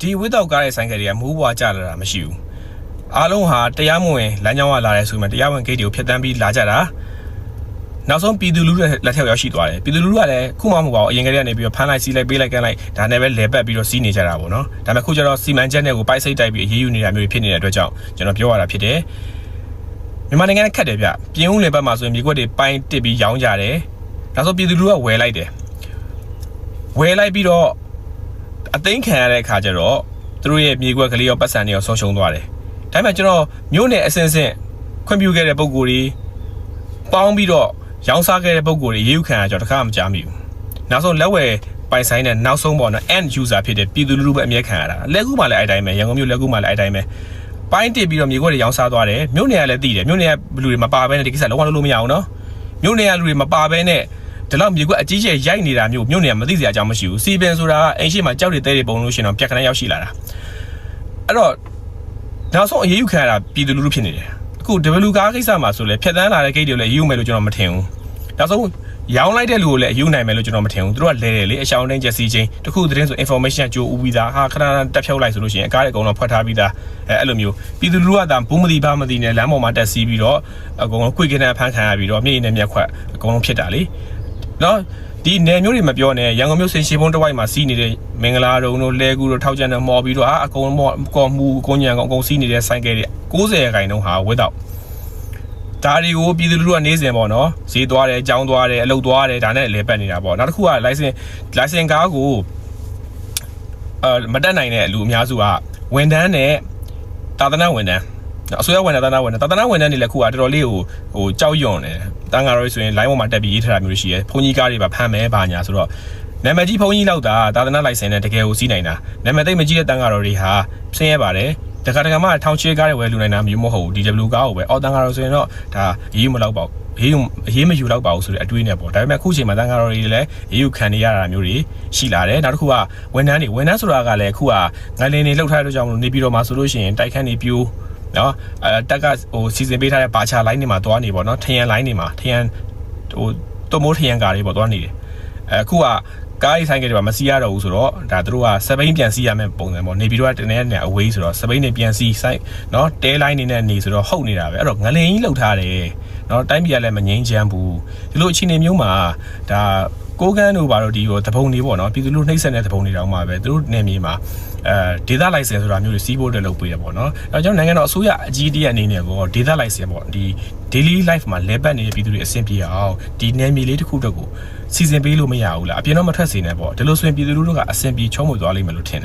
ဒီဝိတောက်ကားရဲ့ဆိုင်ကယ်တွေကမိုးပွားကြလာတာမရှိဘူးအားလုံးဟာတရားမဝင်လမ်းကြောင်းကလာတယ်ဆိုမှတရားဝင်ဂိတ်တွေကိုဖျက်ဆီးပြီးလာကြတာနောက်ဆုံးပြည်သူလူထုရဲ့လက်ထက်ရောက်ရှိသွားတယ်ပြည်သူလူထုကလည်းခုမှမဟုတ်ပါဘူးအရင်ကတည်းကနေပြီးတော့ဖမ်းလိုက်စီးလိုက်ပေးလိုက်ကန်လိုက်ဒါနဲ့ပဲလဲပတ်ပြီးတော့စီးနေကြတာပေါ့နော်ဒါပေမဲ့ခုကျတော့စီမံချက်နဲ့ကိုပိုက်စိတ်တိုက်ပြီးအရေးယူနေတာမျိုးဖြစ်နေတဲ့အတွက်ကြောင့်ကျွန်တော်ပြောရတာဖြစ်တယ်မြန်မာနိုင်ငံကခက်တယ်ဗျပြင်းဦးလေဘက်မှာဆိုရင်မြေကွက်တွေပိုင်းတစ်ပြီးရောင်းကြတယ်နောက်ဆုံးပြည်သူလူထုကဝယ်လိုက်တယ်ဝယ်လိုက်ပြီးတော့ အသိမ်းခံရတဲ့အခါကျတော့သူတို့ရဲ့မြေကွက်ကလေးရောပတ်စံတွေရောဆုံးရှုံးသွားတယ်။ဒါပေမဲ့ကျွန်တော်မျိုးနယ်အစင်စင်ခွင့်ပြုခဲ့တဲ့ပုံကိုယ်တွေပေါင်းပြီးတော့ရောင်းစားခဲ့တဲ့ပုံကိုယ်တွေရေးယူခံရကြတော့တခါမှမကြားမိဘူး။နောက်ဆုံးလက်ဝယ်ပိုင်ဆိုင်တဲ့နောက်ဆုံးပေါ့နော် end user ဖြစ်တဲ့ပြည်သူလူထုပဲအမြဲခံရတာ။လက်ကူမှလည်းအဲ့တိုင်းပဲရန်ကုန်မြို့လက်ကူမှလည်းအဲ့တိုင်းပဲပိုင်းတစ်ပြီးတော့မြေကွက်တွေရောင်းစားသွားတယ်မြို့နယ်ကလည်းတည်တယ်မြို့နယ်ကလူတွေမပါဘဲနဲ့ဒီကိစ္စလုံးဝလုပ်လို့မရအောင်နော်မြို့နယ်ကလူတွေမပါဘဲနဲ့ ဒီလောက်မြေကွက်အကြီးကျယ်ရိုက်နေတာမျိုးမြို့နယ်ကမသိစရာအကြောင်းမရှိဘူးစီပင်ဆိုတာကအိမ်ရှိမှာကြောက်တွေတဲတွေပုံလို့ရှိရင်တော့ပြက်ခဏရောက်ရှိလာတာအဲ့တော့နောက်ဆုံးအရေးယူခံရတာပြည်သူလူထုဖြစ်နေတယ်အခု W ကားကိစ္စမှာဆိုလဲဖြတ်တန်းလာတဲ့ဂိတ်တွေလည်းအရေးယူမယ်လို့ကျွန်တော်မထင်ဘူးနောက်ဆုံးရောင်းလိုက်တဲ့လူကိုလည်းအယူနိုင်မယ်လို့ကျွန်တော်မထင်ဘူးသူတို့ကလဲတယ်လေအရှောင်းတိုင်းချက်စီချင်းတခုသတင်းဆို information ကြိုးဦးပြီးသားဟာခဏခဏတက်ဖြုတ်လိုက်ဆိုလို့ရှိရင်အကားတွေအကုန်လုံးဖွက်ထားပြီးသားအဲအဲ့လိုမျိုးပြည်သူလူထုကသာဘူးမသိဘာမသိနဲ့လမ်းပေါ်မှာတက်စီးပြီးတော့အကုန်လုံးခွေကင်းနဲ့ဖမ်းခံရပြီးတော့မြေရင်နဲ့မျက်ခွက်အကုန်လုံးဖြစ်တာလေ နော်ဒီနယ်မျိုးတွေမပြောနဲ့ရန်ကုန်မြို့စင်ရှင်းဖုံးတစ်ဝိုက်မှာစီးနေတဲ့မင်္ဂလာတုံတို့လဲကူတို့ထောက်ကျန်တို့မော်ပြီးတော့ဟာအကုန်မော်ကော်မူအကုန်ညံအကုန်စီးနေတဲ့ဆိုင်ကယ်တွေ90ရာခိုင်နှုန်းဟာဝက်တော့ဒါတွေကိုပြည်သူလူထုကနေစဉ်ပေါ့နော်ဈေးသွားတယ်အကြောင်းသွားတယ်အလုပ်သွားတယ်ဒါနဲ့လေပတ်နေတာပေါ့နောက်တစ်ခုက license license ကားကိုအဲမတက်နိုင်တဲ့လူအများစုကဝန်ထမ်းနဲ့တာသနာဝန်ထမ်းအစိုးရဝန်ထမ်းတာသနာဝန်ထမ်းတာသနာဝန်ထမ်းတွေလည်းခုကတော်တော်လေးဟိုဟိုကြောက်ရွံ့တယ် တန်ဃာတော်ဆိုရင် line ပေါ်မှာတက်ပြီးရေးထားတာမျိုးတွေရှိရဲဘုန်းကြီးကားတွေပါဖမ်းမယ်ဘာညာဆိုတော့နာမည်ကြီးဘုန်းကြီးလောက်တာသာသနာ license နဲ့တကယ်ကိုစီးနိုင်တာနာမည်သိမ့်မကြီးတဲ့တန်ဃာတော်တွေဟာဆင်းရဲပါတယ်တခါတခါမှထောင်ချေကားတွေဝယ်လူနိုင်တာမျိုးမဟုတ်ဘူး DW ကားကိုပဲအော်တန်ဃာတော်ဆိုရင်တော့ဒါရေးမလောက်ပါဘူးရေးယူရေးမယူတော့ပါဘူးဆိုတဲ့အတွေးနဲ့ပေါ့ဒါပေမဲ့အခုချိန်မှာတန်ဃာတော်တွေလည်းရေးယူခံနေရတာမျိုးတွေရှိလာတယ်နောက်တစ်ခုကဝန်ထမ်းတွေဝန်ထမ်းဆိုတာကလည်းအခုကငလင်းတွေလှုပ်ထားတဲ့ကြောင့်မလို့နေပြီးတော့မှဆိုလို့ရှိရင်တိုက်ခန်းတွေပြိုး နော်အဲတက်ကဟိုစီစဉ်ပေးထားတဲ့ဘာချာလိုင်းတွေမှာတွားနေပေါ့နော်ထရန်လိုင်းတွေမှာထရန်ဟိုတိုမိုးထရန်ကားတွေပေါ့တွားနေတယ်အဲအခုကကားရေးဆိုင်ကတွေမှာမစီးရတော့ဘူးဆိုတော့ဒါတို့ကစပိန်ပြန်စီးရမယ့်ပုံစံပေါ့နေပြီးတော့တနေ့နဲ့အဝေးဆိုတော့စပိန်နေပြန်စီးဆိုင်နော်တဲလိုင်းနေနဲ့နေဆိုတော့ဟုတ်နေတာပဲအဲ့တော့ငလင်ကြီးလှုပ်ထားတယ် နော်တိုင်းပြည်ကလည်းမငိမ့်ချမ်းဘူးဒီလိုအခြေအနေမျိုးမှာဒါကိုကန်းတို့ဘာလို့ဒီဟိုတပုံတွေပေါ့နော်ပြည်သူလူနှိမ့်ဆက်တဲ့တပုံတွေတောင်မှပဲသူတို့နေမြေမှာအဲဒေတာလိုက်စင်ဆိုတာမျိုးတွေစီးဖို့တက်လုပ်ပေးရပေါ့နော်အဲကျွန်တော်နိုင်ငံတော်အစိုးရအကြီးအကဲအနေနဲ့ပေါ့ဒေတာလိုက်စင်ပေါ့ဒီ daily life မှာလဲပတ်နေတဲ့ပြည်သူတွေအဆင်ပြေအောင်ဒီနယ်မြေလေးတစ်ခုတစ်ခုစီစဉ်ပေးလို့မရဘူးလားအပြင်တော့မထွက်စေနဲ့ပေါ့ဒီလိုဆိုရင်ပြည်သူလူထုကအဆင်ပြေချုံးမွေသွားလိမ့်မယ်လို့ထင်တယ်